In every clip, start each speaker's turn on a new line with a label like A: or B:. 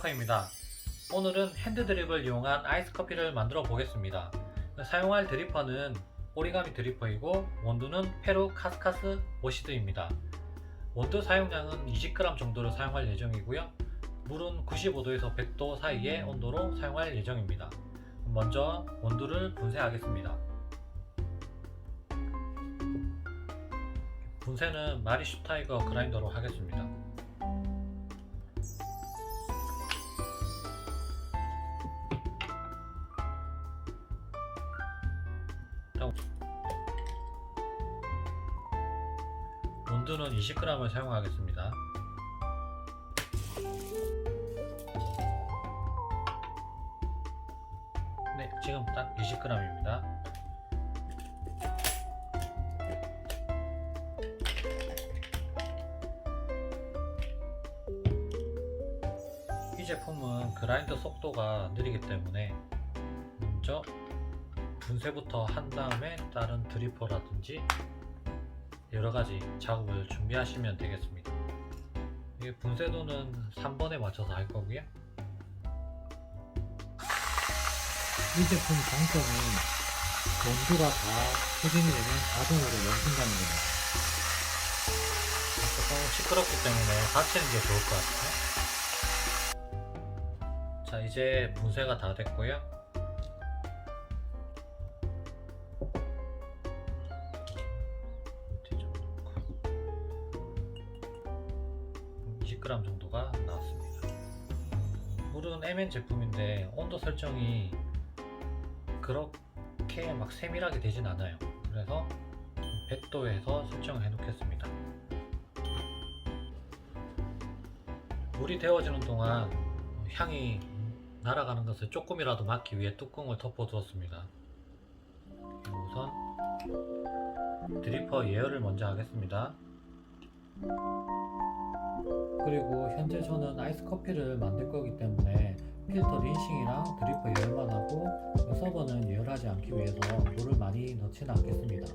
A: 아카입니다. 오늘은 핸드 드립을 이용한 아이스 커피를 만들어 보겠습니다. 사용할 드리퍼는 오리가미 드리퍼이고 원두는 페루 카스카스 워시드입니다. 원두 사용량은 20g 정도를 사용할 예정이고요. 물은 95도에서 100도 사이의 온도로 사용할 예정입니다. 먼저 원두를 분쇄하겠습니다. 분쇄는 마리슈 타이거 그라인더로 하겠습니다. 원두는 20g을 사용하겠습니다. 네, 지금 딱 20g입니다. 이 제품은 그라인더 속도가 느리기 때문에 먼저 분쇄부터 한 다음에 다른 드리퍼라든지 여러 가지 작업을 준비하시면 되겠습니다. 이게 분쇄도는 3번에 맞춰서 할 거고요. 이 제품 장점이 원두가 다 소진이 되면 자동으로 멈춘다는 겁니다. 조금 시끄럽기 때문에 닫히는 게 좋을 것 같아요. 자, 이제 분쇄가 다 됐고요. 20g 정도가 나왔습니다. 물은 MN 제품인데 온도 설정이 그렇게 막 세밀하게 되진 않아요. 그래서 100도에서 설정을 해 놓겠습니다. 물이 데워지는 동안 향이 날아가는 것을 조금이라도 막기 위해 뚜껑을 덮어 두었습니다. 우선 드리퍼 예열을 먼저 하겠습니다. 그리고 현재 저는 아이스 커피를 만들 거기 때문에 필터 린싱이랑 드리퍼 예열만 하고 서버는 예열하지 않기 위해서 물을 많이 넣지는 않겠습니다.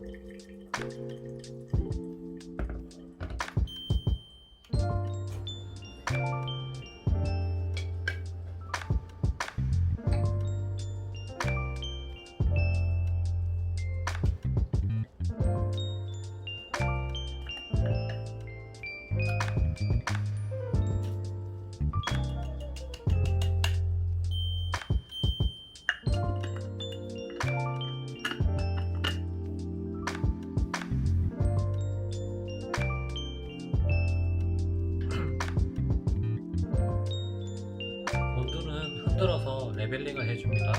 A: 레벨링을 해줍니다.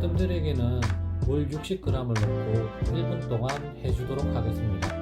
A: 뜸들이기는 물 60g을 넣고 1분 동안 해주도록 하겠습니다.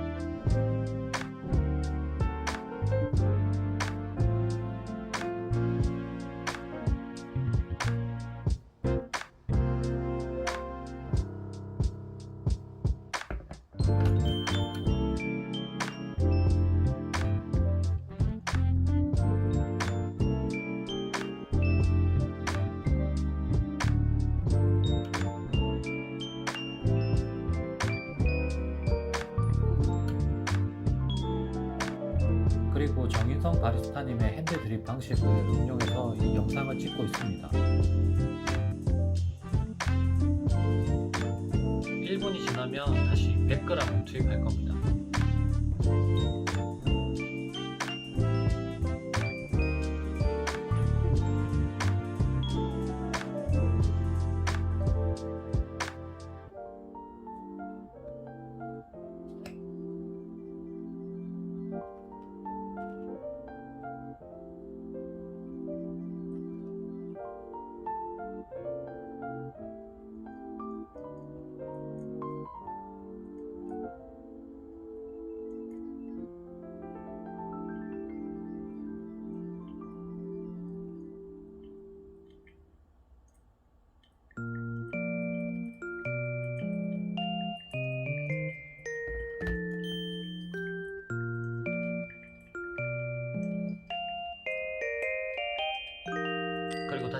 A: 그리고 정인성 바리스타님의 핸드 드립 방식을 응용해서 이 영상을 찍고 있습니다. 1분이 지나면 다시 100g 투입할 겁니다.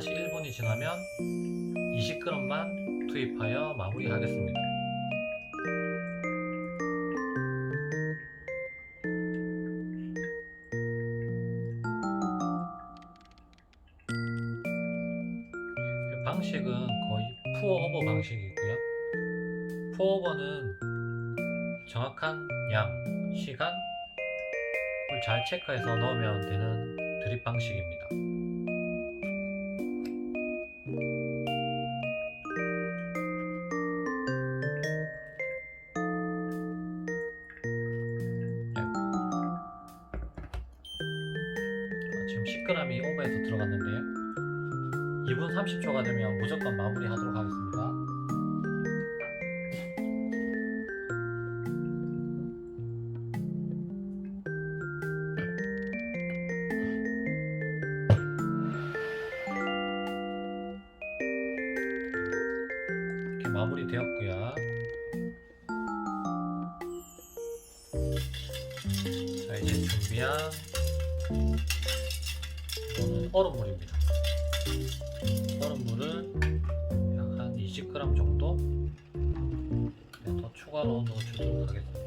A: 30분이 지나면 20g만 투입하여 마무리하겠습니다. 방식은 거의 푸어오버 방식이고요. 푸어오버는 정확한 양, 시간을 잘 체크해서 넣으면 되는 드립 방식입니다. 지금 10g이 오버해서 들어갔는데요. 2분 30초가 되면 무조건 마무리 하도록 하겠습니다. 이렇게 마무리 되었고요. 자 이제 준비한 얼음물입니다. 얼음물을 약 한 20g 정도 네, 더 추가로 넣어주도록 하겠습니다.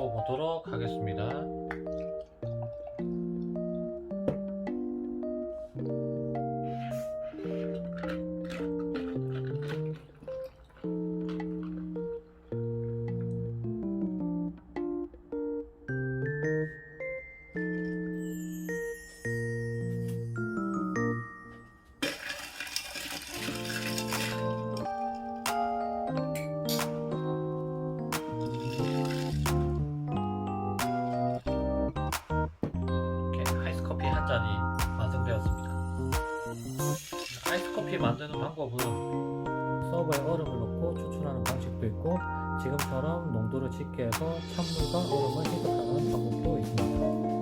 A: 부어보도록 하겠습니다. 이렇 방법은 서버에 얼음을 넣고 추출하는 방식도 있고 지금처럼 농도를 짙게 해서 찬물과 얼음을 희석하는 방법도 있습니다.